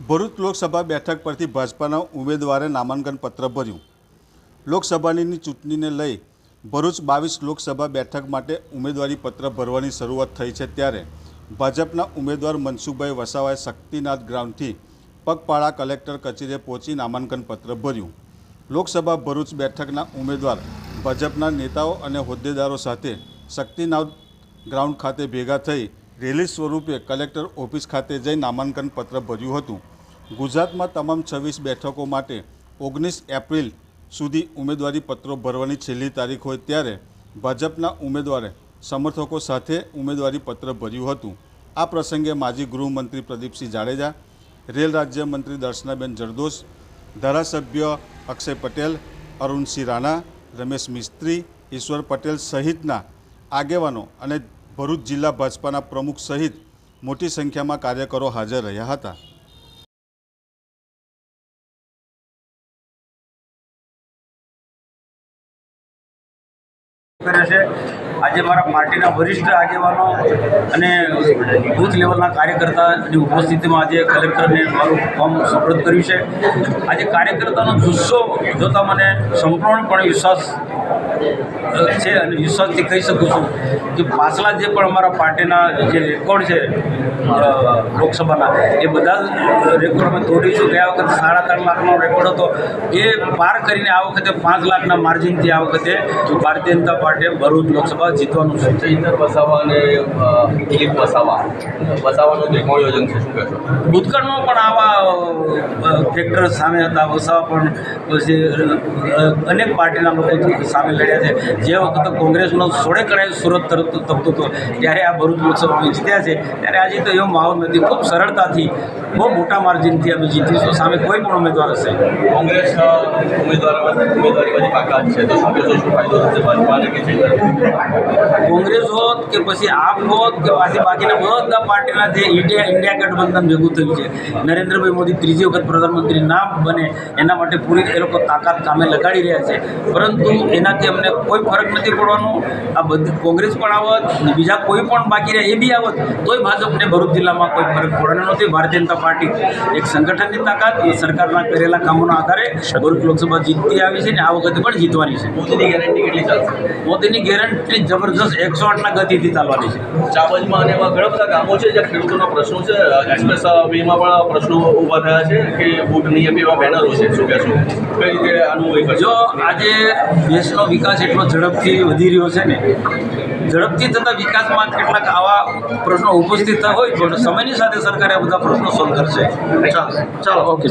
ભરૂચ લોકસભા બેઠક પરથી ભાજપાના ઉમેદવારે નામાંકન પત્ર ભર્યું. લોકસભાની ચૂંટણીને લઈ ભરૂચ બાવીસ લોકસભા બેઠક માટે ઉમેદવારી પત્ર ભરવાની શરૂઆત થઈ છે ત્યારે ભાજપના ઉમેદવાર મનસુખભાઈ વસાવાએ શક્તિનાથ ગ્રાઉન્ડથી પગપાળા કલેક્ટર કચેરીએ પહોંચી નામાંકન પત્ર ભર્યું. લોકસભા ભરૂચ બેઠકના ઉમેદવાર ભાજપના નેતાઓ અને હોદ્દેદારો સાથે શક્તિનાથ ગ્રાઉન્ડ ખાતે ભેગા થઈ રેલી સ્વરૂપે કલેક્ટર ઓફિસ ખાતે જઈ નામાંકન પત્ર ભર્યું હતું. ગુજરાતમાં તમામ છવ્વીસ બેઠકો માટે ઓગણીસ એપ્રિલ સુધી ઉમેદવારી પત્રો ભરવાની છેલ્લી તારીખ હોય ત્યારે ભાજપના ઉમેદવારે સમર્થકો સાથે ઉમેદવારી પત્ર ભર્યું હતું. આ પ્રસંગે માજી ગૃહમંત્રી પ્રદીપસિંહ જાડેજા, રેલ રાજ્યમંત્રી દર્શનાબેન જરદોશ, ધારાસભ્ય અક્ષય પટેલ, અરુણસિંહ રાણા, રમેશ મિસ્ત્રી, ઈશ્વર પટેલ સહિતના આગેવાનો અને ભરૂચ જિલ્લા ભાજપાના પ્રમુખ સહિત મોટી સંખ્યામાં કાર્યકરો હાજર રહ્યા હતા. કરે છે. આજે મારા પાર્ટીના વરિષ્ઠ આગેવાનો અને બૂથ લેવલના કાર્યકર્તાની ઉપસ્થિતિમાં આજે કલેક્ટરને મારું ફોર્મ સુપ્રત કર્યું છે. આજે કાર્યકર્તાનો જુસ્સો જોતા મને સંપૂર્ણપણે વિશ્વાસ છે અને વિશ્વાસથી કહી શકું છું કે પાછલા જે પણ અમારા પાર્ટીના જે રેકોર્ડ છે લોકસભાના, એ બધા રેકોર્ડ અમે તોડીશું ગયા વખતે સાડા ત્રણ લાખનો રેકોર્ડ હતો. એ પાર કરીને આ વખતે પાંચ લાખના માર્જિનથી આ વખતે ભારતીય જનતા પાર્ટીએ ભરૂચ લોકસભા જીતવાનું છે. ચૈતર વસાવા અને દિલીપ વસાવા. વસાવાનું જે આયોજન છે શું કહેશો? ભૂતકાળમાં પણ આવા ફેક્ટર સામે હતા. વસાવા પણ અનેક પાર્ટીના લોકો સામે લડ્યા છે. જે વખતે કોંગ્રેસનો સોળે કરાય સુરત તરફ તપતો હતો ત્યારે આ ભરૂચ લોકસભામાં જીત્યા છે. ત્યારે આજે તો એવો માહોલ નથી. ખૂબ સરળતાથી બહુ મોટા માર્જિનથી અમે જીતીશું. સામે કોઈ પણ ઉમેદવાર હશે. કોંગ્રેસ ઉમેદવાર ઉમેદવારી બધી બાકાત છે. તો શું કહેશો શું ફાયદો થશે ભાજપાને કોંગ્રેસ હોત કે પછી આપ હોત કે પાછી બાકીના બધા પાર્ટીના જે ઇન્ડિયા ઇન્ડિયા ગઠબંધન ભેગું થયું છે. નરેન્દ્રભાઈ મોદી ત્રીજી વખત પ્રધાનમંત્રી ના બને, એના માટે પૂરી એ લોકો તાકાત કામે લગાડી રહ્યા છે. પરંતુ એનાથી અમને કોઈ ફરક નથી પડવાનો. આ બધી કોંગ્રેસ પણ આવત બીજા કોઈ પણ બાકી રહે એ બી આવત, તોય ભાજપને ભરૂચ જિલ્લામાં કોઈ ફરક પડવાનો નથી. ભારતીય જનતા પાર્ટી એક સંગઠનની તાકાત, એ સરકારના કરેલા કામોના આધારે ભરૂચ લોકસભા જીતતી આવી છે ને આ વખતે પણ જીતવાની છે. મોદીની ગેરંટી કેટલી ચાલશે? મોદીની ગેરંટી જબરજસ્ત એકસો આઠના ગતિથી ચાલવાની છે. ચાવજમાં અને એવા ઘણા બધા ગામો છે જ્યાં ખેડૂતોના પ્રશ્નો છે. એક્સપ્રેસ વેમાં પણ પ્રશ્નો ઊભા થયા છે કે બૂટ નહીં આપી એવા બેનરો છે શું કહેશું? કઈ રીતે આનું જો આજે દેશનો વિકાસ એટલો ઝડપથી વધી રહ્યો છે ને ઝડપથી થતા વિકાસમાં કેટલાક આવા પ્રશ્નો ઉપસ્થિત થતા હોય પણ સમયની સાથે સરકારે આ બધા પ્રશ્નો સોલ્વ કરશે. ચાલો. ચાલો. ઓકે.